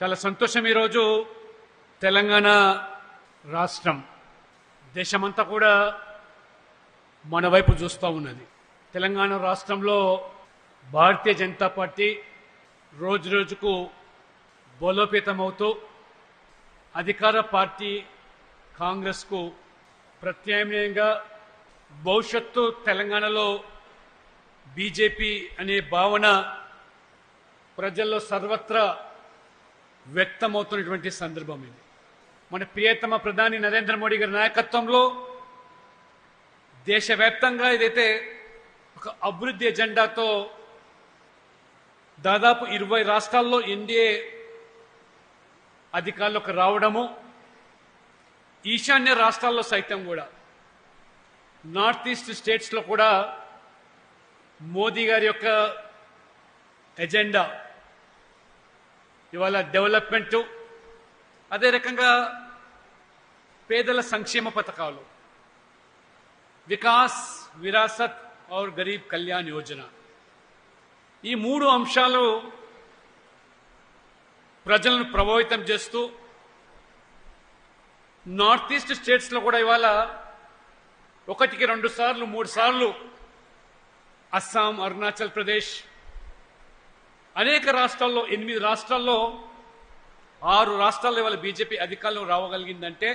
చాలా సంతోషం ఈరోజు తెలంగాణ రాష్ట్రం. దేశమంతా కూడా మన వైపు చూస్తూ ఉన్నది. తెలంగాణ రాష్ట్రంలో భారతీయ జనతా పార్టీ రోజు రోజుకు బలోపేతమవుతూ అధికార పార్టీ కాంగ్రెస్కు ప్రత్యామ్నాయంగా భవిష్యత్తు తెలంగాణలో బీజేపీ అనే భావన ప్రజల్లో సర్వత్రా వ్యక్తమవుతున్నటువంటి సందర్భం ఇది. మన ప్రియతమ ప్రధాని నరేంద్ర మోడీ గారి నాయకత్వంలో దేశవ్యాప్తంగా ఏదైతే ఒక అభివృద్ధి ఎజెండాతో దాదాపు ఇరవై రాష్ట్రాల్లో ఎన్డీఏ అధికారులకు రావడము ఈశాన్య రాష్ట్రాల్లో సైతం కూడా నార్త్ ఈస్ట్ స్టేట్స్లో కూడా మోదీ గారి యొక్క ఎజెండా ఇవాళ డెవలప్మెంటు అదే రకంగా పేదల సంక్షేమ పథకాలు. వికాస్ విరాసత్ ఔర్ గరీబ్ కళ్యాణ్ యోజన. ఈ మూడు అంశాలు ప్రజలను ప్రభావితం చేస్తూ నార్త్ ఈస్ట్ స్టేట్స్లో కూడా ఇవాళ ఒకటికి రెండు సార్లు మూడు సార్లు అస్సాం అరుణాచల్ ప్రదేశ్ అనేక రాష్ట్రాల్లో ఎనిమిది రాష్ట్రాల్లో ఆరు రాష్ట్రాల్లో ఇవాళ బీజేపీ అధికారంలో రావగలిగిందంటే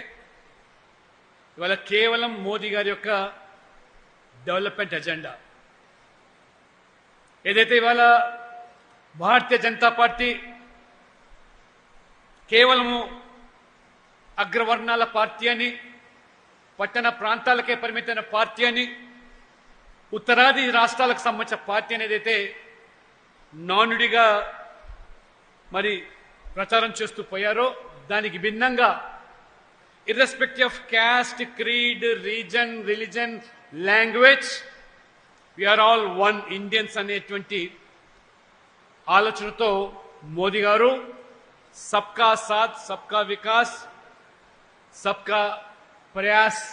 ఇవాళ కేవలం మోదీ గారి యొక్క డెవలప్మెంట్ ఎజెండా. ఏదైతే ఇవాళ భారతీయ జనతా పార్టీ కేవలము అగ్రవర్ణాల పార్టీ అని పట్టణ ప్రాంతాలకే పరిమితమైన పార్టీ అని ఉత్తరాది రాష్ట్రాలకు సంబంధించిన పార్టీ అనేది అయితే నానుడిగా మరి ప్రచారం చేస్తూ పోయారో దానికి భిన్నంగా irrespective of caste creed reason religion language we are all one Indians అనేటువంటి ఆలోచనతో మోదీ గారు సబ్కా సాత్ సబ్కా వికాస్ సబ్కా ప్రయాస్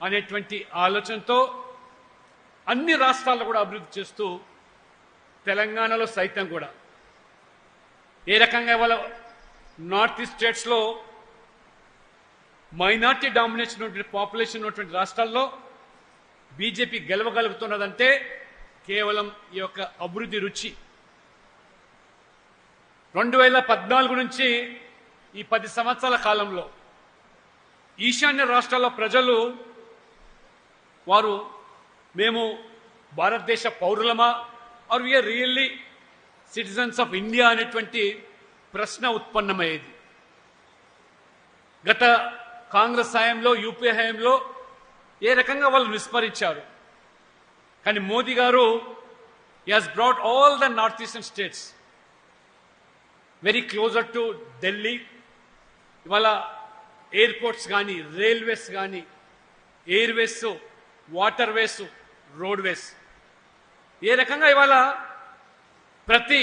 అనేటువంటి ఆలోచనతో అన్ని రాష్ట్రాల్లో కూడా అభివృద్ధి చేస్తూ తెలంగాణలో సైతం కూడా. ఏ రకంగా ఇవాళ నార్త్ ఈస్ట్ స్టేట్స్లో మైనార్టీ డామినేషన్ ఉన్నటువంటి పాపులేషన్ ఉన్నటువంటి రాష్ట్రాల్లో బీజేపీ గెలవగలుగుతున్నదంటే కేవలం ఈ యొక్క అభివృద్ధి రుచి. రెండు వేల పద్నాలుగు నుంచి ఈ పది సంవత్సరాల కాలంలో ఈశాన్య రాష్ట్రాల ప్రజలు వారు మేము భారతదేశ పౌరులమా are we are really citizens of India అనేటువంటి ప్రశ్న ఉత్పన్నమయ్యేది. గత కాంగ్రెస్ హయాంలో యూపీఏ హయాంలో ఏ రకంగా వాళ్ళు విస్మరించారు. కానీ మోదీ గారు has brought all the north eastern states very closer to Delhi ఇవాళ ఎయిర్పోర్ట్స్ కానీ రైల్వేస్ కానీ ఎయిర్వేస్ వాటర్ వేస్ రోడ్వేస్ ఏ రకంగా ఇవాళ ప్రతి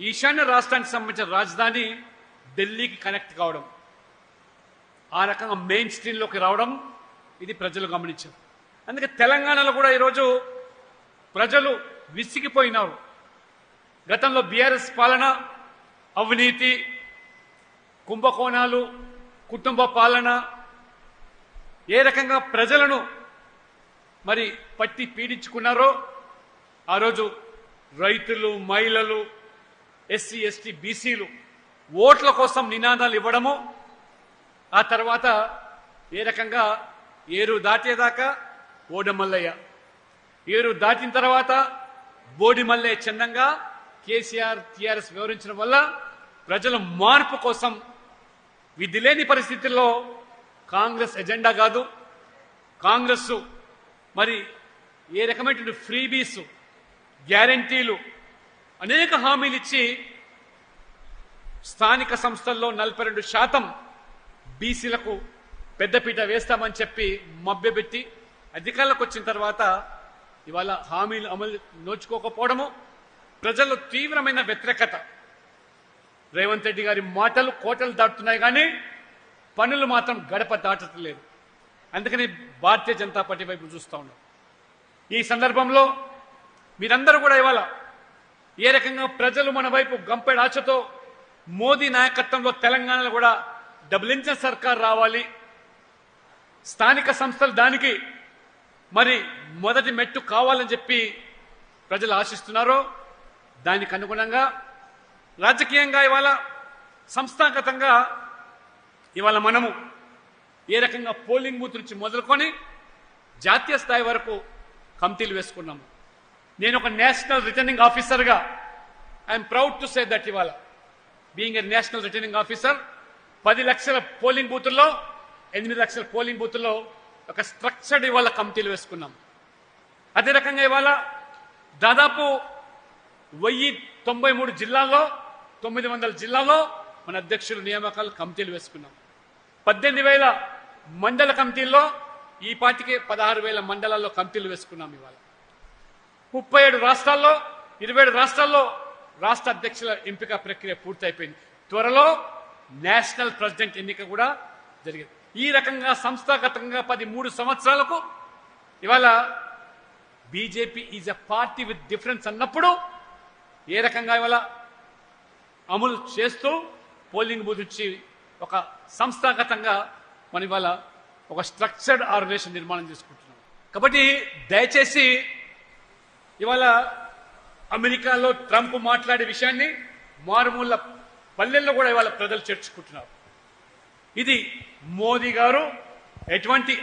ఈశాన్య రాష్ట్రానికి సంబంధించిన రాజధాని ఢిల్లీకి కనెక్ట్ కావడం ఆ రకంగా మెయిన్ స్ట్రీమ్లోకి రావడం ఇది ప్రజలు గమనించారు. అందుకే తెలంగాణలో కూడా ఈరోజు ప్రజలు విసిగిపోయినారు. గతంలో బీఆర్ఎస్ పాలన అవినీతి కుంభకోణాలు కుటుంబ పాలన ఏ రకంగా ప్రజలను మరి పట్టి పీడించుకున్నారో ఆ రోజు రైతులు మహిళలు ఎస్సీ ఎస్టీ బీసీలు ఓట్ల కోసం నినాదాలు ఇవ్వడము ఆ తర్వాత ఏ రకంగా ఏరు దాటేదాకా ఓడమల్లయ్య ఏరు దాటిన తర్వాత బోడిమల్లయ్య చిన్నంగా కేసీఆర్ టీఆర్ఎస్ వివరించడం వల్ల ప్రజల మార్పు కోసం విధి లేని పరిస్థితుల్లో కాంగ్రెస్ ఎజెండా కాదు. కాంగ్రెస్ మరి ఏ రకమైనటువంటి ఫ్రీబీస్ గ్యారంటీలు. అనేక హామీలు ఇచ్చి స్థానిక సంస్థల్లో నలభై రెండు శాతం బీసీలకు పెద్దపీట వేస్తామని చెప్పి మభ్యపెట్టి అధికారులకు వచ్చిన తర్వాత ఇవాళ హామీలు అమలు నోచుకోకపోవడము ప్రజల్లో తీవ్రమైన వ్యతిరేకత. రేవంత్ రెడ్డి గారి మాటలు కోటలు దాటుతున్నాయి కానీ పనులు మాత్రం గడప దాటట్లేదు. అందుకని భారతీయ జనతా పార్టీ వైపు చూస్తూ ఉన్నాం. ఈ సందర్భంలో మీరందరూ కూడా ఇవాళ ఏ రకంగా ప్రజలు మన వైపు గంపెడాచతో మోదీ నాయకత్వంలో తెలంగాణలో కూడా డబుల్ ఇంజన్ సర్కార్ రావాలి. స్థానిక సంస్థలు దానికి మరి మొదటి మెట్టు కావాలని చెప్పి ప్రజలు ఆశిస్తున్నారో దానికి అనుగుణంగా రాజకీయంగా ఇవాళ సంస్థాగతంగా ఇవాళ మనము ఏ రకంగా పోలింగ్ బూత్ నుంచి మొదలుకొని జాతీయ స్థాయి వరకు కమిటీలు వేసుకున్నాము. నేను ఒక నేషనల్ రిటర్నింగ్ ఆఫీసర్గా. I'm proud to say that ఇవాళ. Being a national returning officer పది లక్షల పోలింగ్ బూతుల్లో ఎనిమిది లక్షల పోలింగ్ బూతుల్లో ఒక స్ట్రక్చర్డ్ ఇవాళ కమిటీలు వేసుకున్నాం. అదే రకంగా ఇవాళ దాదాపు వెయ్యి తొంభై మూడు జిల్లాల్లో తొమ్మిది వందల జిల్లాల్లో మన అధ్యక్షుల నియామకాలు కమిటీలు వేసుకున్నాం. పద్దెనిమిది వేల మండల కమిటీల్లో ఈ పాటికి పదహారు వేల మండలాల్లో కమిటీలు వేసుకున్నాం ఇవాళ. ముప్పై ఏడు రాష్ట్రాల్లో ఇరవై ఏడు రాష్ట్రాల్లో రాష్ట్ర అధ్యక్షుల ఎంపిక ప్రక్రియ పూర్తయిపోయింది. త్వరలో నేషనల్ ప్రెసిడెంట్ ఎన్నిక కూడా జరిగింది. ఈ రకంగా సంస్థాగతంగా పది మూడు సంవత్సరాలకు ఇవాళ BJP is a party with difference అన్నప్పుడు ఏ రకంగా ఇవాళ అమలు చేస్తూ పోలింగ్ బూత్ నుంచి ఒక సంస్థాగతంగా మనం ఇవాళ ఒక స్ట్రక్చర్డ్ ఆర్గనైజేషన్ నిర్మాణం చేసుకుంటున్నాం. కాబట్టి దయచేసి ఇవాళ అమెరికాలో ట్రంప్ మాట్లాడే విషయాన్ని మారుమూల పల్లెల్లో కూడా ఇవాళ ప్రజలు చేర్చుకుంటున్నారు. ఇది మోదీ గారు ఎటువంటి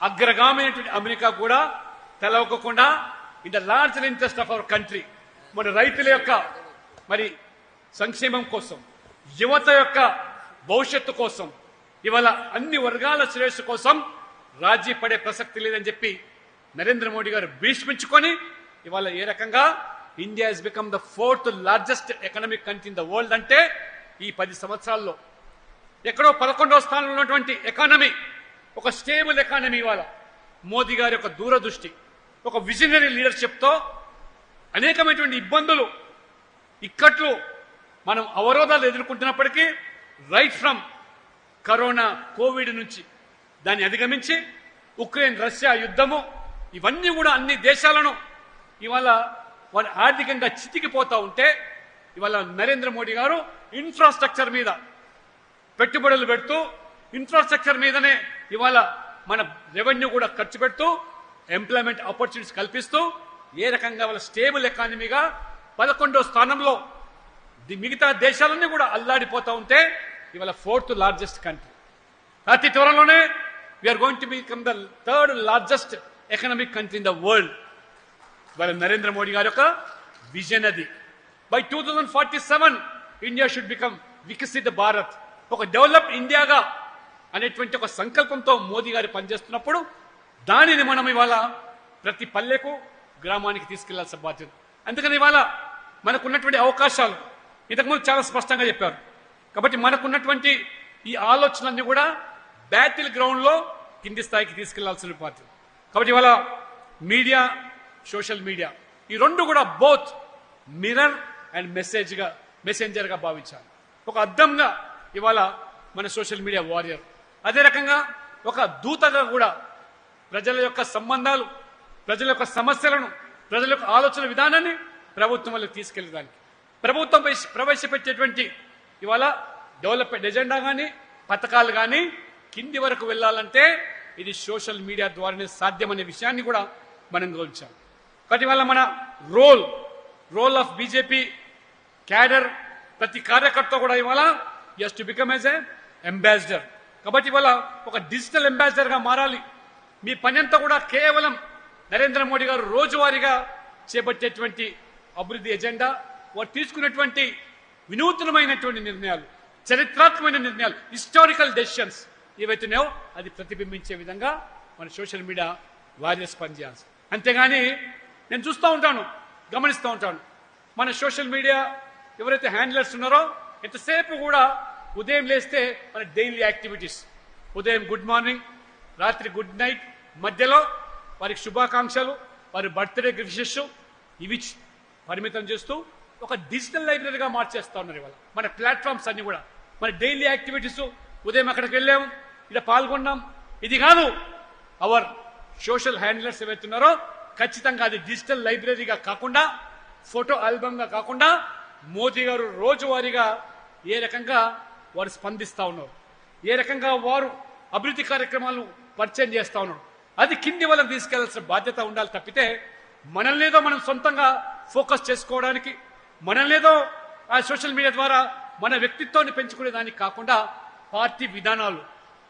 అగ్రగామైనటువంటి అమెరికా కూడా తెలవకుండా in the large interest of our country మన రైతుల యొక్క మరి సంక్షేమం కోసం యువత యొక్క భవిష్యత్తు కోసం ఇవాళ అన్ని వర్గాల శ్రేయస్సు కోసం రాజీ పడే ప్రసక్తి లేదని చెప్పి నరేంద్ర మోడీ గారు భీష్మించుకొని ఇవాళ ఏ రకంగా India is become the fourth largest economic country in the world అంటే ఈ పది సంవత్సరాల్లో ఎక్కడో పదకొండవ స్థానంలో ఉన్నటువంటి ఎకానమీ ఒక స్టేబుల్ ఎకానమీ ఇవాళ. మోదీ గారి యొక్క దూరదృష్టి ఒక విజనరీ లీడర్షిప్తో అనేకమైనటువంటి ఇబ్బందులు ఇక్కట్లు మనం అవరోధాలు ఎదుర్కొంటున్నప్పటికీ రైట్ ఫ్రమ్ కరోనా కోవిడ్ నుంచి దాన్ని అధిగమించి ఉక్రెయిన్ రష్యా యుద్ధము ఇవన్నీ కూడా అన్ని దేశాలను ఇవాళ వారు ఆర్థికంగా చితికిపోతూ ఉంటే ఇవాళ నరేంద్ర మోడీ గారు ఇన్ఫ్రాస్ట్రక్చర్ మీద పెట్టుబడులు పెడుతూ ఇన్ఫ్రాస్ట్రక్చర్ మీదనే ఇవాళ మన రెవెన్యూ కూడా ఖర్చు పెడుతూ ఎంప్లాయ్మెంట్ ఆపర్చునిటీస్ కల్పిస్తూ ఏ రకంగా వాళ్ళ స్టేబుల్ ఎకానమీగా పదకొండో స్థానంలో ది మిగతా దేశాలన్నీ కూడా అల్లాడిపోతూ ఉంటే ఇవాళ ఫోర్త్ లార్జెస్ట్ కంట్రీ అతి త్వరలోనే we are going to become the third largest economic country in the world ఇవాళ నరేంద్ర మోడీ గారి యొక్క విజన్ అది by two thousand forty seven India should become Viksit Bharat ఒక డెవలప్ ఇండియాగా అనేటువంటి ఒక సంకల్పంతో మోదీ గారు పనిచేస్తున్నప్పుడు దానిని మనం ఇవాళ ప్రతి పల్లెకు గ్రామానికి తీసుకెళ్ళాల్సిన బాధ్యత. అందుకని ఇవాళ మనకున్నటువంటి అవకాశాలు ఇంతకుముందు చాలా స్పష్టంగా చెప్పారు. కాబట్టి మనకున్నటువంటి ఈ ఆలోచనలన్నీ కూడా బ్యాటిల్ గ్రౌండ్లో కింది స్థాయికి తీసుకెళ్ళాల్సిన బాధ్యత. కాబట్టి ఇవాళ మీడియా సోషల్ మీడియా ఈ రెండు కూడా బోత్ మిరర్ అండ్ మెసేజ్గా మెసెంజర్గా భావించాలి. ఒక అద్దంగా ఇవాళ మన సోషల్ మీడియా వారియర్. అదే రకంగా ఒక దూతగా కూడా ప్రజల యొక్క సంబంధాలు ప్రజల యొక్క సమస్యలను ప్రజల యొక్క ఆలోచన విధానాన్ని ప్రభుత్వం వల్ల తీసుకెళ్ళడానికి. ప్రభుత్వం ప్రవేశపెట్టేటువంటి ఇవాళ డెవలప్మెంట్ ఎజెండా కానీ పథకాలు కానీ కింది వరకు వెళ్ళాలంటే ఇది సోషల్ మీడియా ద్వారానే సాధ్యమనే విషయాన్ని కూడా మనం గోల్చాం కాబట్టి వల్ల మన role role of BJP cadre ప్రతి కార్యకర్త కూడా ఇవాళ as to become as a ambassador కాబట్టి ఇవాళ ఒక డిజిటల్ అంబాసిడర్గా మారాలి. మీ పని అంతా కూడా కేవలం నరేంద్ర మోడీ గారు రోజువారీగా చేపట్టేటువంటి అభివృద్ధి ఎజెండా వారు తీసుకున్నటువంటి వినూత్నమైనటువంటి నిర్ణయాలు చరిత్రాత్మకమైన నిర్ణయాలు హిస్టారికల్ డెసిషన్స్ ఏవైతున్నాయో అది ప్రతిబింబించే విధంగా మన సోషల్ మీడియా వారియర్స్ పనిచేయాల్సి అంతేగాని నేను చూస్తూ ఉంటాను గమనిస్తూ ఉంటాను. మన సోషల్ మీడియా ఎవరైతే హ్యాండిలర్స్ ఉన్నారో ఎంతసేపు కూడా ఉదయం లేస్తే మన డైలీ యాక్టివిటీస్. ఉదయం గుడ్ మార్నింగ్ రాత్రి గుడ్ నైట్ మధ్యలో వారికి శుభాకాంక్షలు వారి బర్త్డే విషెస్ ఇవి పరిమితం చేస్తూ ఒక డిజిటల్ లైబ్రరీగా మార్చేస్తా ఉన్నారు ఇవాళ. మన ప్లాట్ఫామ్స్ అన్ని కూడా. మన డైలీ యాక్టివిటీస్ ఉదయం అక్కడికి వెళ్ళాము ఇక్కడ పాల్గొన్నాం. ఇది కాదు అవర్ సోషల్ హ్యాండ్లర్స్ ఏవైతున్నారో ఖచ్చితంగా అది డిజిటల్ లైబ్రరీగా కాకుండా ఫోటో ఆల్బమ్గా కాకుండా మోదీ గారు రోజువారీగా ఏ రకంగా వారు స్పందిస్తా ఉన్నారు. ఏ రకంగా వారు అభివృద్ధి కార్యక్రమాలను పరిచయం చేస్తా ఉన్నారు. అది కింది వాళ్ళకి తీసుకెళ్ళాల్సిన బాధ్యత ఉండాలి తప్పితే మనల్నేదో మనం సొంతంగా ఫోకస్ చేసుకోవడానికి మనల్నేదో ఆ సోషల్ మీడియా ద్వారా మన వ్యక్తిత్వాన్ని పెంచుకునే దానికి కాకుండా పార్టీ విధానాలు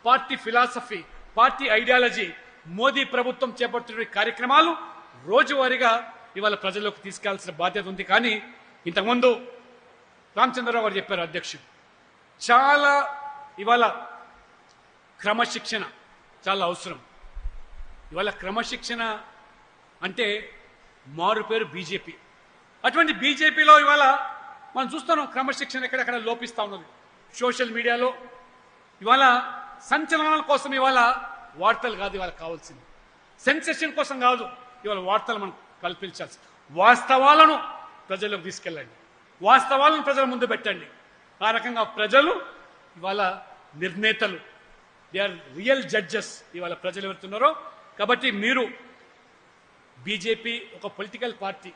party philosophy party ideology Modi ప్రభుత్వం చేపడుతున్న కార్యక్రమాలు రోజువారీగా ఇవాళ ప్రజల్లోకి తీసుకెళ్ళాల్సిన బాధ్యత ఉంది. కానీ ఇంతకుముందు రామచంద్రరావు గారు చెప్పారు అధ్యక్షుడు చాలా ఇవాళ క్రమశిక్షణ చాలా అవసరం. ఇవాళ క్రమశిక్షణ అంటే మారు పేరు బీజేపీ. అటువంటి బీజేపీలో ఇవాళ మనం చూస్తున్నాం క్రమశిక్షణ ఎక్కడెక్కడ లోపిస్తూ ఉన్నది. సోషల్ మీడియాలో ఇవాళ సంచలనాల కోసం ఇవాళ వార్తలు కాదు ఇవాళ కావాల్సింది. సెన్సేషన్ కోసం కాదు ఇవాళ వార్తలు మనం కల్పించాల్సి వాస్తవాలను ప్రజలకు తీసుకెళ్ళండి. వాస్తవాలను ప్రజల ముందు పెట్టండి. ఆ రకంగా ప్రజలు ఇవాళ నిర్ణేతలు. దే ఆర్ రియల్ జడ్జెస్ ఇవాళ ప్రజలు ఎవరుతున్నారో. కాబట్టి మీరు బీజేపీ ఒక పొలిటికల్ పార్టీ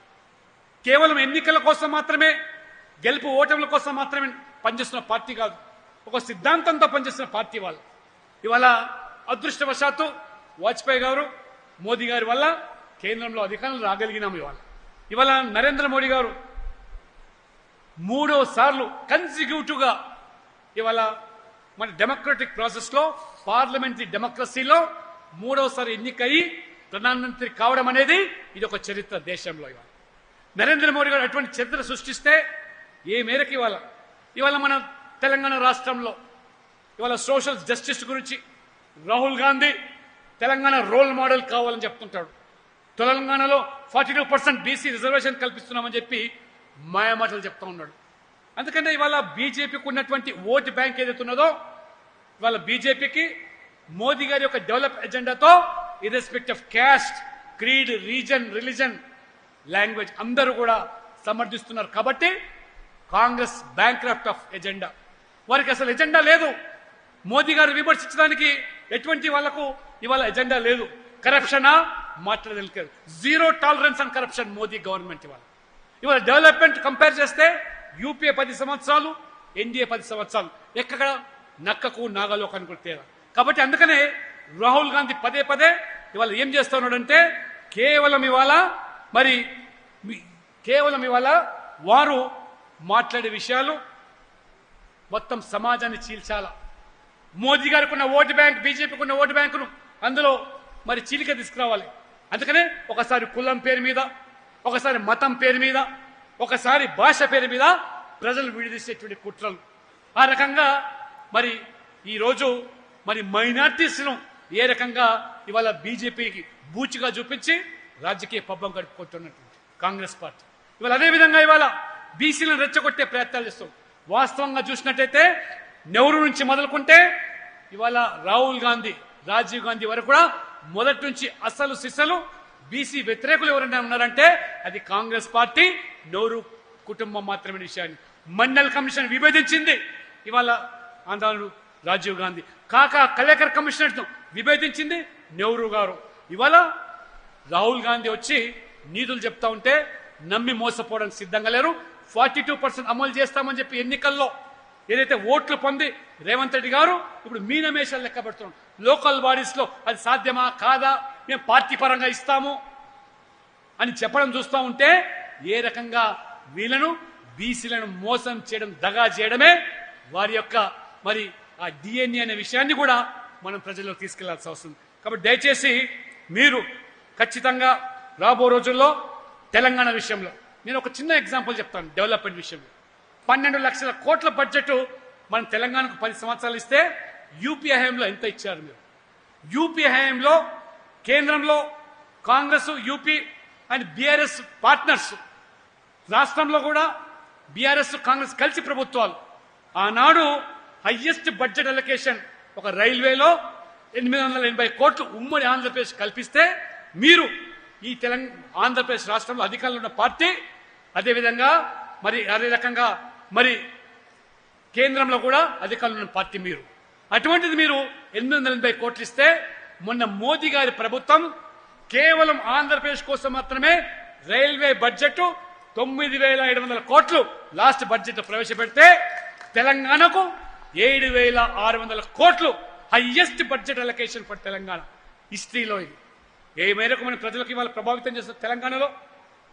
కేవలం ఎన్నికల కోసం మాత్రమే గెలుపు ఓటముల కోసం మాత్రమే పనిచేస్తున్న పార్టీ కాదు. ఒక సిద్ధాంతంతో పనిచేస్తున్న పార్టీ వాళ్ళు. ఇవాళ అదృష్టవశాత్తు వాజ్పేయి గారు మోదీ గారి వల్ల కేంద్రంలో అధికారం రాగలిగినాము ఇవాళ. ఇవాళ నరేంద్ర మోడీ గారు మూడో సార్లు ఇవాళ మన డెమోక్రటిక్ ప్రాసెస్లో పార్లమెంటరీ డెమోక్రసీలో మూడోసారి ఎన్నికయ్యి ప్రధానమంత్రి కావడం అనేది ఇది ఒక చరిత్ర దేశంలో ఇవాళ. నరేంద్ర మోడీ గారు అటువంటి చరిత్ర సృష్టిస్తే ఏ మేరకు ఇవాళ? ఇవాళ మన తెలంగాణ రాష్ట్రంలో ఇవాళ సోషల్ జస్టిస్ గురించి రాహుల్ గాంధీ తెలంగాణ రోల్ మోడల్ కావాలని చెప్తుంటాడు. తెలంగాణలో forty two percent BC reservation కల్పిస్తున్నామని చెప్పి మాయమాటలు చెప్తా ఉన్నాడు. అందుకనే ఇవాళ బీజేపీకి ఉన్నటువంటి ఓటు బ్యాంక్ ఏదైతే ఉన్నదో ఇవాళ బీజేపీకి మోదీ గారి యొక్క develop ఎజెండాతో irrespective of caste creed reason religion language అందరూ కూడా సమర్థిస్తున్నారు కాబట్టి కాంగ్రెస్ బ్యాంక్ ఆఫ్ ఎజెండా వారికి అసలు ఎజెండా లేదు. మోదీ గారు విమర్శించడానికి ఎటువంటి వాళ్ళకు ఇవాళ ఎజెండా లేదు. కరప్షనా మాట్లాడలేదు zero tolerance and corruption Modi government ఇవాళ. ఇవాళ డెవలప్మెంట్ కంపేర్ చేస్తే యూపీఏ పది సంవత్సరాలు ఎన్డీఏ పది సంవత్సరాలు. ఎక్కడ నక్కకు నాగలోకానికి కూడా తేడా. కాబట్టి అందుకనే రాహుల్ గాంధీ పదే పదే ఇవాళ ఏం చేస్తా ఉన్నాడంటే కేవలం ఇవాళ మరి కేవలం ఇవాళ వారు మాట్లాడే విషయాలు మొత్తం సమాజాన్ని చీల్చాలా? మోదీ గారికి ఉన్న ఓటు బ్యాంక్ బీజేపీకి ఉన్న ఓటు బ్యాంకును అందులో మరి చీలిక తీసుకురావాలి. అందుకనే ఒకసారి కులం పేరు మీద ఒకసారి మతం పేరు మీద ఒకసారి భాష పేరు మీద ప్రజలు విడిదీసేటువంటి కుట్రలు. ఆ రకంగా మరి ఈరోజు మరి మైనార్టీస్ను ఏ రకంగా ఇవాళ బీజేపీకి బూచిగా చూపించి రాజకీయ పబ్బం గడుపుకుంటున్నటువంటి కాంగ్రెస్ పార్టీ. ఇవాళ అదే విధంగా ఇవాళ బీసీలను రెచ్చగొట్టే ప్రయత్నాలు చేస్తాం వాస్తవంగా చూసినట్టయితే నెహ్రూ నుంచి మొదలుకుంటే ఇవాళ రాహుల్ గాంధీ రాజీవ్ గాంధీ వరకు కూడా మొదటి నుంచి అసలు సిసలు బీసీ వ్యతిరేకులు ఎవరైనా ఉన్నారంటే అది కాంగ్రెస్ పార్టీ నెహ్రూ కుటుంబం మాత్రమే విషయాన్ని. మండల్ కమిషన్ విభేదించింది. ఇవాళ ఆంధ్రాలు రాజీవ్ గాంధీ. కాకా కలేకర్ కమిషనర్ను విభేదించింది నెహ్రూ గారు. ఇవాళ రాహుల్ గాంధీ వచ్చి నీతులు చెప్తా ఉంటే నమ్మి మోసపోవడానికి సిద్ధంగా లేరు. ఫార్టీ టూ పర్సెంట్ అమలు చేస్తామని చెప్పి ఎన్నికల్లో ఏదైతే ఓట్లు పొంది రేవంత్ రెడ్డి గారు ఇప్పుడు మీనమేషాలు లెక్క పెడుతున్నాం. లోకల్ బాడీస్లో అది సాధ్యమా కాదా? మేము పార్టీ పరంగా ఇస్తాము అని చెప్పడం చూస్తూ ఉంటే ఏ రకంగా వీళ్ళను బీసీలను మోసం చేయడం దగా చేయడమే వారి యొక్క మరి ఆ డిఎన్ఏ అనే విషయాన్ని కూడా మనం ప్రజల్లో తీసుకెళ్ళాల్సి అవసరం కాబట్టి దయచేసి మీరు ఖచ్చితంగా రాబో రోజుల్లో తెలంగాణ విషయంలో నేను ఒక చిన్న ఎగ్జాంపుల్ చెప్తాను డెవలప్మెంట్ విషయంలో. పన్నెండు లక్షల కోట్ల బడ్జెట్ మనం తెలంగాణకు పది సంవత్సరాలు ఇస్తే యూపీ హయాంలో ఎంత ఇచ్చారు మీరు? యూపీ హయాంలో కేంద్రంలో Congress UP and BRS partners. రాష్ట్రంలో కూడా బీఆర్ఎస్ కాంగ్రెస్ కలిసి ప్రభుత్వాలు. ఆనాడు హయ్యెస్ట్ బడ్జెట్ అలొకేషన్ ఒక రైల్వేలో ఎనిమిది వందల ఎనభై కోట్లు ఉమ్మడి ఆంధ్రప్రదేశ్ కల్పిస్తే మీరు ఈ తెలంగాణ ఆంధ్రప్రదేశ్ రాష్ట్రంలో అధికారంలో ఉన్న పార్టీ అదేవిధంగా మరి అదే రకంగా మరి కేంద్రంలో కూడా అధికారంలో ఉన్న పార్టీ మీరు. అటువంటిది మీరు ఎనిమిది వందల ఎనభై కోట్లు ఇస్తే మొన్న మోదీ గారి ప్రభుత్వం కేవలం ఆంధ్రప్రదేశ్ కోసం మాత్రమే రైల్వే బడ్జెట్ తొమ్మిది వేల ఏడు వందల కోట్లు లాస్ట్ బడ్జెట్ ప్రవేశపెడితే తెలంగాణకు ఏడు వేల ఆరు వందల కోట్లు highest budget allocation for Telangana. హిస్టరీలో ఇది. ఏ మేరకు మన ప్రజలకు ఇవాళ ప్రభావితం చేస్తారు తెలంగాణలో?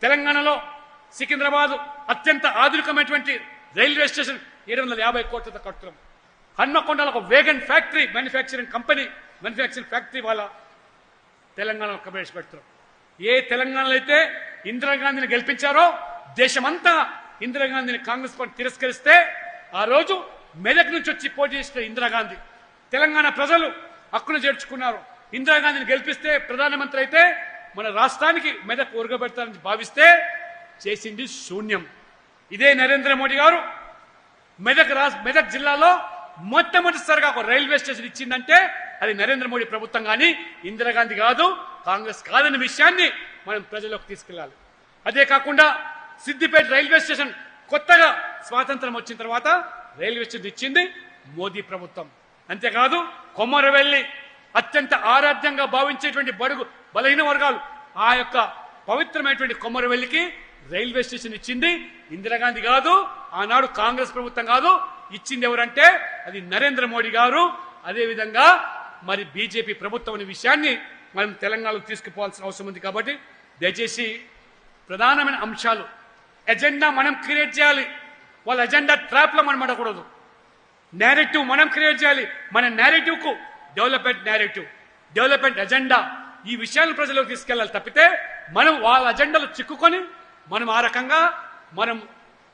తెలంగాణలో సికింద్రాబాద్ అత్యంత ఆధునికమైనటువంటి రైల్వే స్టేషన్ ఏడు వందల యాభై కోట్లతో కడుతున్నాం హన్మకొండలో ఒక wagon factory manufacturing company manufacturing factory వాళ్ళ తెలంగాణలో ప్రవేశపెడుతున్నాం ఏ తెలంగాణలో అయితే ఇందిరాగాంధీని గెలిపించారో దేశమంతా ఇందిరాగాంధీని కాంగ్రెస్ పార్టీ తిరస్కరిస్తే ఆ రోజు మెదక్ నుంచి వచ్చి పోటీ చేసిన ఇందిరాగాంధీ తెలంగాణ ప్రజలు హక్కును చేర్చుకున్నారు. ఇందిరాగాంధీని గెలిపిస్తే ప్రధానమంత్రి అయితే మన రాష్ట్రానికి మెదక్ ఉరగబెడతారని భావిస్తే చేసింది శూన్యం. ఇదే నరేంద్ర మోడీ గారు మెదక్ రాజ్ మెదక్ జిల్లాలో మొట్టమొదటిసారిగా ఒక రైల్వే స్టేషన్ ఇచ్చిందంటే అది నరేంద్ర మోడీ ప్రభుత్వం కానీ ఇందిరాగాంధీ కాదు కాంగ్రెస్ కాదన్న విషయాన్ని మనం ప్రజలకు తీసుకెళ్ళాలి అదే కాకుండా సిద్దిపేట రైల్వే స్టేషన్ కొత్తగా స్వాతంత్రం వచ్చిన తర్వాత రైల్వే స్టేషన్ ఇచ్చింది మోదీ ప్రభుత్వం. అంతేకాదు కొమ్మరవెల్లి అత్యంత ఆరాధ్యంగా భావించేటువంటి బడుగు బలహీన వర్గాలు ఆ యొక్క పవిత్రమైనటువంటి కొమ్మరవెల్లికి రైల్వే స్టేషన్ ఇచ్చింది ఇందిరాగాంధీ కాదు ఆనాడు కాంగ్రెస్ ప్రభుత్వం కాదు ఇచ్చింది ఎవరంటే అది నరేంద్ర మోడీ గారు. అదేవిధంగా మరి బీజేపీ ప్రభుత్వం అనే విషయాన్ని మనం తెలంగాణలో తీసుకుపోవాల్సిన అవసరం ఉంది కాబట్టి దయచేసి ప్రధానమైన అంశాలు ఎజెండా మనం క్రియేట్ చేయాలి. వాళ్ళ ఎజెండా ట్రాప్లో మనం పడకూడదు. నేరేటివ్ మనం క్రియేట్ చేయాలి. మన నేరేటివ్కు డెవలప్మెంట్ నేరేటివ్ డెవలప్మెంట్ ఎజెండా ఈ విషయాలను ప్రజలకు తీసుకెళ్ళాలి తప్పితే మనం వాళ్ళ అజెండాలు చిక్కుకొని మనం ఆ రకంగా మనం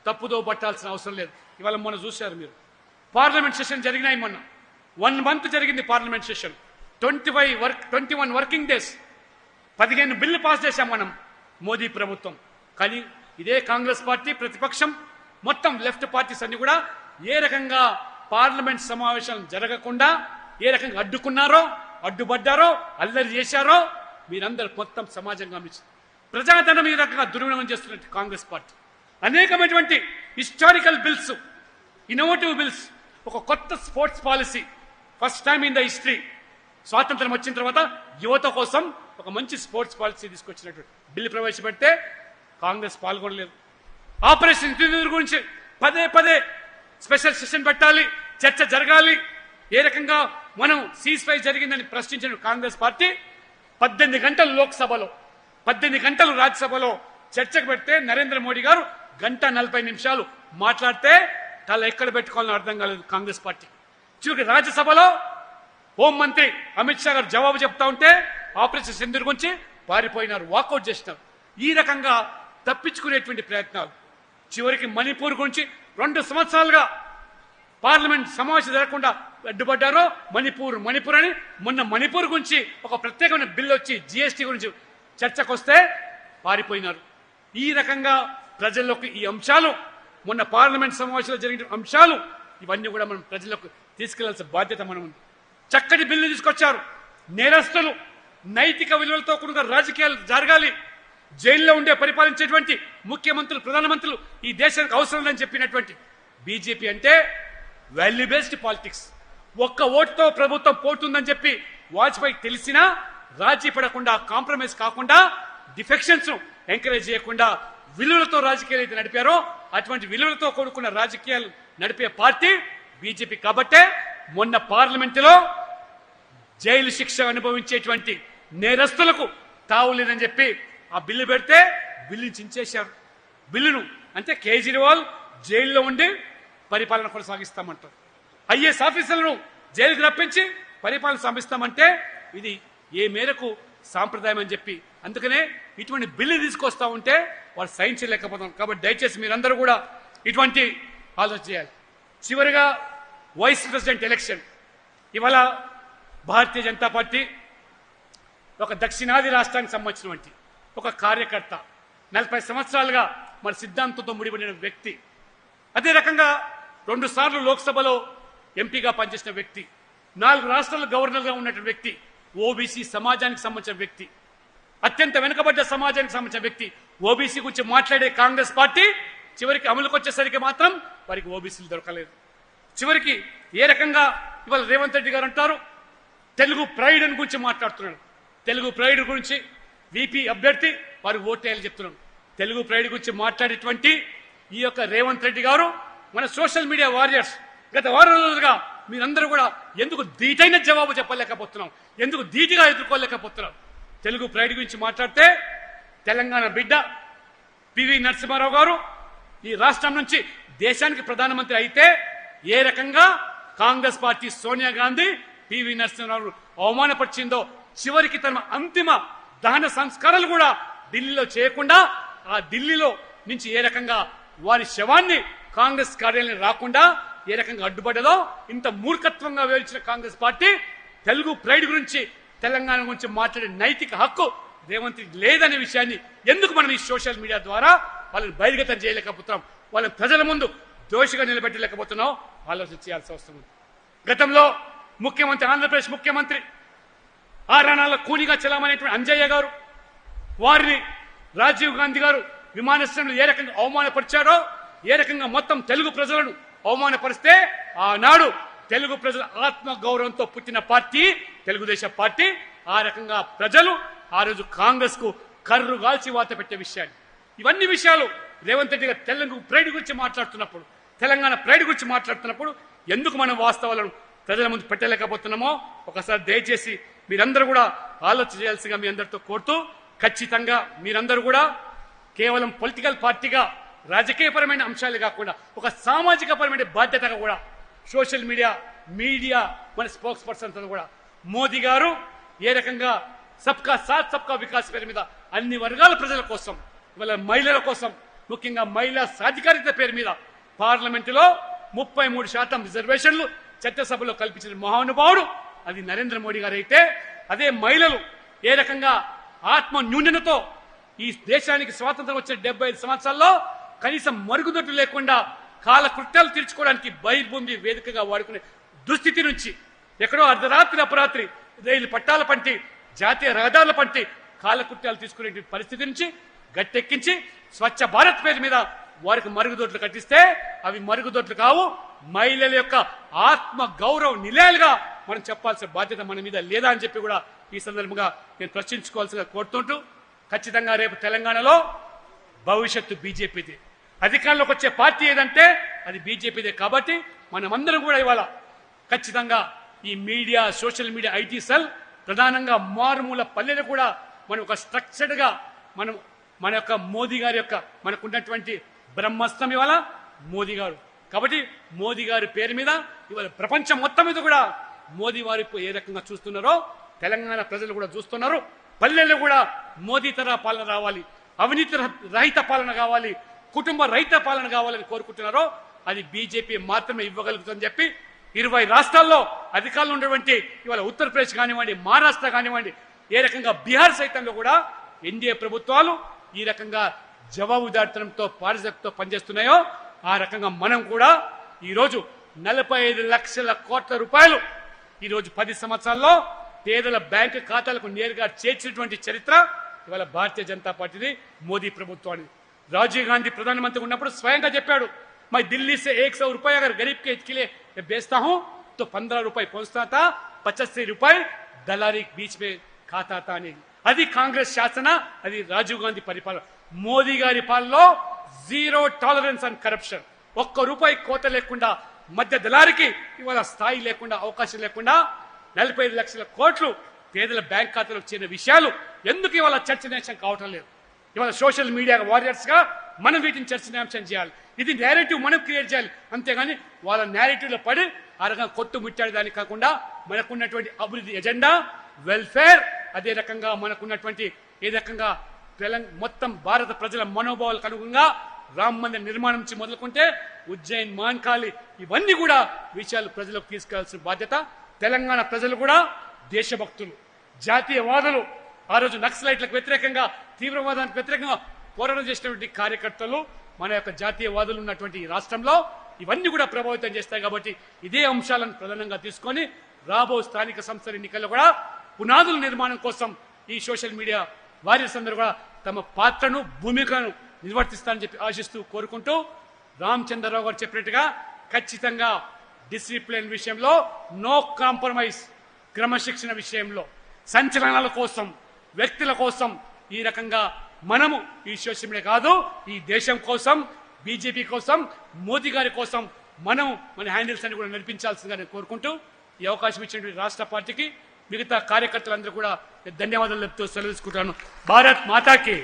తప్పుదో పట్టాల్సిన అవసరం లేదు. ఇవాళ మొన్న చూశారు మీరు. పార్లమెంట్ సెషన్ జరిగినాయి మొన్న. వన్ మంత్ జరిగింది parliament session. Twenty five work twenty one working days. పదిహేను బిల్లు పాస్ చేశాం మనం మోదీ ప్రభుత్వం. కానీ ఇదే కాంగ్రెస్ పార్టీ ప్రతిపక్షం మొత్తం లెఫ్ట్ పార్టీస్ అన్ని కూడా ఏ రకంగా పార్లమెంట్ సమావేశం జరగకుండా ఏ రకంగా అడ్డుకున్నారో అడ్డుపడ్డారో అల్లరి చేశారో మీరందరూ మొత్తం సమాజం గమనించారు ప్రజాధనం ఈ రకంగా దుర్వినియోగం చేస్తున్నట్టు కాంగ్రెస్ పార్టీ. అనేకమైనటువంటి హిస్టారికల్ బిల్స్ ఇన్నోవేటివ్ బిల్స్ ఒక కొత్త sports policy first time in the history స్వాతంత్రం వచ్చిన తర్వాత యువత కోసం ఒక మంచి స్పోర్ట్స్ పాలసీ తీసుకొచ్చినటువంటి బిల్లు ప్రవేశపెడితే కాంగ్రెస్ పాల్గొనలేదు. ఆపరేషన్ గురించి పదే పదే స్పెషల్ సెషన్ పెట్టాలి చర్చ జరగాలి. ఏ రకంగా మనం సీజ్ ఫై జరిగిందని ప్రశ్నించిన కాంగ్రెస్ పార్టీ పద్దెనిమిది గంటలు లోక్సభలో పద్దెనిమిది గంటలు రాజ్యసభలో చర్చకు పెడితే నరేంద్ర మోడీ గారు గంట నలభై నిమిషాలు మాట్లాడితే తల ఎక్కడ పెట్టుకోవాలని అర్థం కాలేదు కాంగ్రెస్ పార్టీ. చివరికి రాజ్యసభలో హోంమంత్రి అమిత్ షా గారు జవాబు చెప్తా ఉంటే ఆపరేషన్ సింధూర్ గురించి పారిపోయినారు వాకౌట్ చేసినారు. ఈ రకంగా తప్పించుకునేటువంటి ప్రయత్నాలు. చివరికి మణిపూర్ గురించి రెండు సంవత్సరాలుగా పార్లమెంట్ సమావేశం జరగకుండా అడ్డుపడ్డారో మణిపూర్ మణిపూర్ అని. మొన్న మణిపూర్ గురించి ఒక ప్రత్యేకమైన బిల్లు వచ్చి జిఎస్టీ గురించి చర్చకొస్తే పారిపోయినారు. ఈ రకంగా ప్రజల్లోకి ఈ అంశాలు మొన్న పార్లమెంట్ సమావేశంలో జరిగిన అంశాలు ఇవన్నీ కూడా మనం ప్రజలకు తీసుకెళ్ళాల్సిన బాధ్యత మనం ఉంది. చక్కటి బిల్లు తీసుకొచ్చారు. నేరస్తులు నైతిక విలువలతో కూడిన రాజకీయాలు జరగాలి. జైల్లో ఉండే పరిపాలించేటువంటి ముఖ్యమంత్రులు ప్రధానమంత్రులు ఈ దేశానికి అవసరం లేని చెప్పినటువంటి బీజేపీ అంటే వాల్యూ బేస్డ్ పాలిటిక్స్. ఒక్క ఓటుతో ప్రభుత్వం పోతుందని చెప్పి వాజ్పేయి తెలిసినా రాజీ పడకుండా కాంప్రమైజ్ కాకుండా డిఫెక్షన్స్ ఎంకరేజ్ చేయకుండా విలువలతో రాజకీయాలు అయితే నడిపారో అటువంటి విలువలతో కూడుకున్న రాజకీయాలు నడిపే పార్టీ బీజేపీ కాబట్టే మొన్న పార్లమెంటులో జైలు శిక్ష అనుభవించేటువంటి నేరస్తులకు తావు లేదని చెప్పి ఆ బిల్లు పెడితే బిల్లును చించేశారు. బిల్లును అంటే కేజ్రీవాల్ జైల్లో ఉండి పరిపాలన కొనసాగిస్తామంటారు. ఐఏఎస్ ఆఫీసర్లను జైలుకు రప్పించి పరిపాలన సాగిస్తామంటే ఇది ఏ మేరకు సాంప్రదాయం అని చెప్పి. అందుకనే ఇటువంటి బిల్లు తీసుకొస్తా ఉంటే వాళ్ళు సైన్స్ చేయలేకపోతాం. కాబట్టి దయచేసి మీరందరూ కూడా ఇటువంటి ఆలోచన చేయాలి. చివరిగా వైస్ ప్రెసిడెంట్ ఎలక్షన్. ఇవాళ భారతీయ జనతా పార్టీ ఒక దక్షిణాది రాష్ట్రానికి సంబంధించినటువంటి ఒక కార్యకర్త. నలభై సంవత్సరాలుగా మన సిద్ధాంతంతో ముడిపడిన వ్యక్తి. అదే రకంగా రెండుసార్లు లోక్సభలో ఎంపీగా పనిచేసిన వ్యక్తి. నాలుగు రాష్ట్రాల గవర్నర్గా ఉన్నటువంటి వ్యక్తి. ఓబీసీ సమాజానికి సంబంధించిన వ్యక్తి అత్యంత వెనుకబడ్డ సమాజానికి సంబంధించిన వ్యక్తి. ఓబీసీ గురించి మాట్లాడే కాంగ్రెస్ పార్టీ చివరికి అమలుకు వచ్చేసరికి మాత్రం వారికి ఓబీసీలు దొరకలేదు. చివరికి ఏ రకంగా ఇవాళ రేవంత్ రెడ్డి గారు అంటారు? తెలుగు ప్రైడ్ అని గురించి మాట్లాడుతున్నాడు. తెలుగు ప్రైడ్ గురించి వీపీ అభ్యర్థి వారు ఓటేయాలని చెప్తున్నాడు. తెలుగు ప్రైడ్ గురించి మాట్లాడేటువంటి ఈ యొక్క రేవంత్ రెడ్డి గారు మన సోషల్ మీడియా వారియర్స్ గత వారం రోజులుగా మీరందరూ కూడా ఎందుకు ధీటైన జవాబు చెప్పలేకపోతున్నాం? ఎందుకు ధీటుగా ఎదుర్కోలేకపోతున్నాం? తెలుగు ప్రైడ్ గురించి మాట్లాడితే తెలంగాణ బిడ్డ పివి నరసింహారావు గారు ఈ రాష్ట్రం నుంచి దేశానికి ప్రధానమంత్రి అయితే ఏ రకంగా కాంగ్రెస్ పార్టీ సోనియా గాంధీ పివి నరసింహారావు అవమానపరిచిందో చివరికి తన అంతిమ దహన సంస్కారాలు కూడా ఢిల్లీలో చేయకుండా ఆ ఢిల్లీలో నుంచి ఏ రకంగా వారి శవాన్ని కాంగ్రెస్ కార్యాలయం రాకుండా ఏ రకంగా అడ్డుపడ్డదో ఇంత మూర్ఖత్వంగా వేల్చిన కాంగ్రెస్ పార్టీ తెలుగు ప్రైడ్ గురించి తెలంగాణ గురించి మాట్లాడే నైతిక హక్కు రేవంత్ లేదనే విషయాన్ని ఎందుకు మనం ఈ సోషల్ మీడియా ద్వారా వాళ్ళని బహిర్గతం చేయలేకపోతున్నాం? వాళ్ళని ప్రజల ముందు దోషిగా నిలబెట్టలేకపోతున్నాం? ఆలోచన చేయాల్సి ఉంది. గతంలో ముఖ్యమంత్రి ఆంధ్రప్రదేశ్ ముఖ్యమంత్రి ఆ రణాల కూనిగా చెలామనేటువంటి అంజయ్య గారు వారిని రాజీవ్ గాంధీ గారు విమానాశ్రయంలో ఏ రకంగా అవమానపరిచారో ఏ రకంగా మొత్తం తెలుగు ప్రజలను అవమానపరిస్తే ఆనాడు తెలుగు ప్రజల ఆత్మ గౌరవంతో పుట్టిన పార్టీ తెలుగుదేశం పార్టీ ఆ రకంగా ప్రజలు ఆ రోజు కాంగ్రెస్కు కర్రు గాల్చి వాత పెట్టే విషయాన్ని ఇవన్నీ విషయాలు రేవంత్ రెడ్డి గారు తెలంగాణ ప్రైడ్ గురించి మాట్లాడుతున్నప్పుడు తెలంగాణ ప్రైడ్ గురించి మాట్లాడుతున్నప్పుడు ఎందుకు మనం వాస్తవాలను ప్రజల ముందు పెట్టలేకపోతున్నామో ఒకసారి దయచేసి మీరందరూ కూడా ఆలోచన చేయాల్సిగా మీ అందరితో కోరుతూ ఖచ్చితంగా మీరందరూ కూడా కేవలం పొలిటికల్ పార్టీగా రాజకీయపరమైన అంశాలు కాకుండా ఒక సామాజిక పరమైన బాధ్యతగా కూడా సోషల్ మీడియా మీడియా మన స్పోక్స్ పర్సన్స్ కూడా. మోదీ గారు ఏ రకంగా సబ్కా సాత్ సబ్కా వికాస్ పేరు మీద అన్ని వర్గాల ప్రజల కోసం ఇవాళ మహిళల కోసం ముఖ్యంగా మహిళా సాధికారిత పేరు మీద పార్లమెంటులో ముప్పై మూడు శాతం రిజర్వేషన్లు చట్టసభలో కల్పించిన మహానుభావుడు అది నరేంద్ర మోడీ గారు అయితే అదే మహిళలు ఏ రకంగా ఆత్మ న్యూనతతో ఈ దేశానికి స్వాతంత్రం వచ్చిన డెబ్బై ఐదు సంవత్సరాల్లో కనీసం మరుగుదొడ్డు లేకుండా కాలకృత్యాలు తీర్చుకోవడానికి బహిర్భూమి వేదికగా వాడుకునే దుస్థితి నుంచి ఎక్కడో అర్ధరాత్రి అపరాత్రి రైలు పట్టాల పంటి జాతీయ రహదారుల పంటి కాలకృత్యాలు తీసుకునే పరిస్థితి నుంచి గట్టెక్కించి స్వచ్ఛ భారత్ పేరు మీద వారికి మరుగుదొడ్లు కట్టిస్తే అవి మరుగుదొడ్లు కావు. మహిళల యొక్క ఆత్మ గౌరవ నిలయాలుగా మనం చెప్పాల్సిన బాధ్యత మన మీద లేదా అని చెప్పి కూడా ఈ సందర్భంగా నేను ప్రశ్నించుకోవాల్సిగా కోరుతుంటూ ఖచ్చితంగా రేపు తెలంగాణలో భవిష్యత్తు బీజేపీది. అధికారంలోకి వచ్చే పార్టీ ఏదంటే అది బీజేపీదే కాబట్టి మనమందరం కూడా ఇవాళ ఖచ్చితంగా ఈ media social media IT cell ప్రధానంగా మారుమూల పల్లెలు కూడా మనం ఒక స్ట్రక్చర్డ్గా మనం మన యొక్క మోదీ గారి యొక్క మనకున్నటువంటి బ్రహ్మస్తం ఇవాళ మోదీ గారు. కాబట్టి మోదీ గారి పేరు మీద ఇవాళ ప్రపంచం మొత్తం మీద కూడా మోదీ వారి ఏ రకంగా చూస్తున్నారో తెలంగాణ ప్రజలు కూడా చూస్తున్నారు. పల్లెల్లో కూడా మోదీ తర పాలన రావాలి అవినీతి రహిత పాలన కావాలి కుటుంబ రైత పాలన కావాలని కోరుకుంటున్నారో అది బీజేపీ మాత్రమే ఇవ్వగలుగుతుందని చెప్పి ఇరవై రాష్ట్రాల్లో అధికారులు ఉన్నటువంటి ఇవాళ ఉత్తరప్రదేశ్ కానివ్వండి మహారాష్ట్ర కానివ్వండి ఏ రకంగా బీహార్ సైతంలో కూడా ఎన్డీఏ ప్రభుత్వాలు ఈ రకంగా జవాబుదారితనంతో పారిశక్తితో పనిచేస్తున్నాయో ఆ రకంగా మనం కూడా ఈరోజు నలభై ఐదు లక్షల కోట్ల రూపాయలు ఈరోజు పది సంవత్సరాల్లో పేదల బ్యాంకు ఖాతాలకు నేరుగా చేర్చినటువంటి చరిత్ర ఇవాళ భారతీయ జనతా పార్టీది మోదీ ప్రభుత్వానికి రాజీవ్ గాంధీ ప్రధానమంత్రి ఉన్నప్పుడు స్వయంగా చెప్పాడు मैं दिल्ली से एक सौ रुपए अगर गरीब के के लिए बेचता हूं तो पंद्रह रुपए पहुंचता था पचासी रुपए दलारी बीच में खाता था అని అది కాంగ్రెస్ శాసన అది రాజీవ్ గాంధీ పరిపాలన మోదీ గారి పాలనలో జీరో టాలరెన్స్ అండ్ కరప్షన్ ఒక్క రూపాయి కోత లేకుండా మధ్య దళారికి ఇవాళ స్థాయి లేకుండా అవకాశం లేకుండా నలభై ఐదు లక్షల కోట్లు పేదల బ్యాంక్ ఖాతాలకు చేరిన విషయాలు ఎందుకు ఇవాళ చర్చనీయాంశం కావటం లేదు ఇవాళ సోషల్ మీడియా వారియర్స్గా మనం వీటిని చర్చనీయాంశం చేయాలి. ఇది నేరేటివ్ మనం క్రియేట్ చేయాలి. అంతేగాని వాళ్ళ నేరేటివ్లో పడి పడి రకంగా కొట్టు ముట్టాడు దానికి కాకుండా మనకున్నటువంటి అభివృద్ధి ఎజెండా వెల్ఫేర్ అదే రకంగా మనకున్నటువంటి ఏ రకంగా మొత్తం భారత ప్రజల మనోభావాలకు అనుగుణంగా రామ్ మందిర్ నిర్మాణం నుంచి మొదలుకుంటే ఉజ్జయిన్ మాన్కాలి ఇవన్నీ కూడా విషయాలు ప్రజలకు తీసుకెళ్ళాల్సిన బాధ్యత. తెలంగాణ ప్రజలు కూడా దేశభక్తులు. జాతీయవాదులు ఆ రోజు నక్సలైట్లకు వ్యతిరేకంగా తీవ్రవాదానికి వ్యతిరేకంగా పోరాటం చేసినటువంటి కార్యకర్తలు మన యొక్క జాతీయవాదులు ఉన్నటువంటి ఈ రాష్ట్రంలో ఇవన్నీ కూడా ప్రభావితం చేస్తాయి కాబట్టి ఇదే అంశాలను ప్రధానంగా తీసుకొని రాబో స్థానిక సంస్థల ఎన్నికల్లో కూడా పునాదుల నిర్మాణం కోసం ఈ సోషల్ మీడియా వారియర్స్ అందరూ కూడా తమ పాత్రను భూమికను నిర్వర్తిస్తారని చెప్పి ఆశిస్తూ కోరుకుంటూ రామచంద్రరావు గారు చెప్పినట్టుగా ఖచ్చితంగా డిసిప్లిన్ విషయంలో నో కాంప్రమైజ్ క్రమశిక్షణ విషయంలో సంచలనాల కోసం వ్యక్తుల కోసం ఈ రకంగా మనము ఈ సోషల్ మీడియా కాదు ఈ దేశం కోసం బీజేపీ కోసం మోదీ గారి కోసం మనం మన హ్యాండిల్స్ అని కూడా నడిపించాల్సిందిగా నేను కోరుకుంటూ ఈ అవకాశం ఇచ్చినటువంటి రాష్ట్ర పార్టీకి మిగతా కార్యకర్తలందరూ కూడా ధన్యవాదాలు చెప్తూ సెలవు తీసుకుంటాను భారత్ మాతాకి.